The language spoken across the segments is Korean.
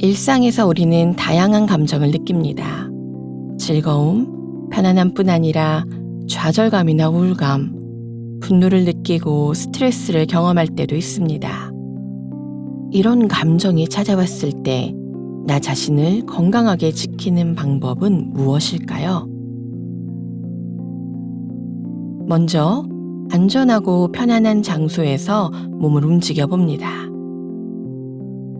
일상에서 우리는 다양한 감정을 느낍니다. 즐거움, 편안함 뿐 아니라 좌절감이나 우울감, 분노를 느끼고 스트레스를 경험할 때도 있습니다. 이런 감정이 찾아왔을 때 나 자신을 건강하게 지키는 방법은 무엇일까요? 먼저 안전하고 편안한 장소에서 몸을 움직여 봅니다.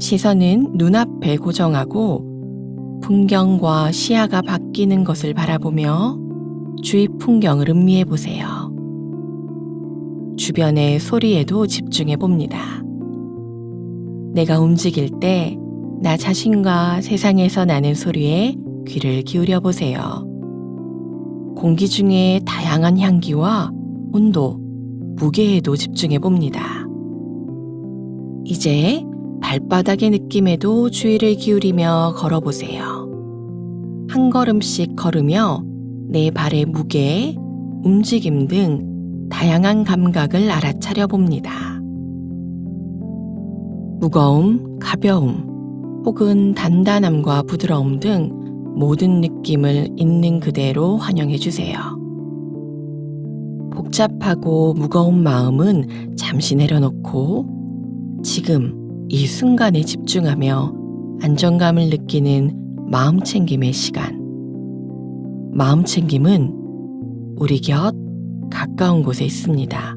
시선은 눈앞에 고정하고 풍경과 시야가 바뀌는 것을 바라보며 주위 풍경을 음미해 보세요. 주변의 소리에도 집중해 봅니다. 내가 움직일 때 나 자신과 세상에서 나는 소리에 귀를 기울여 보세요. 공기 중에 다양한 향기와 온도, 무게에도 집중해 봅니다. 이제 발바닥의 느낌에도 주의를 기울이며 걸어보세요. 한 걸음씩 걸으며 내 발의 무게, 움직임 등 다양한 감각을 알아차려 봅니다. 무거움, 가벼움, 혹은 단단함과 부드러움 등 모든 느낌을 있는 그대로 환영해 주세요. 복잡하고 무거운 마음은 잠시 내려놓고 지금 이 순간에 집중하며 안정감을 느끼는 마음 챙김의 시간. 마음 챙김은 우리 곁 가까운 곳에 있습니다.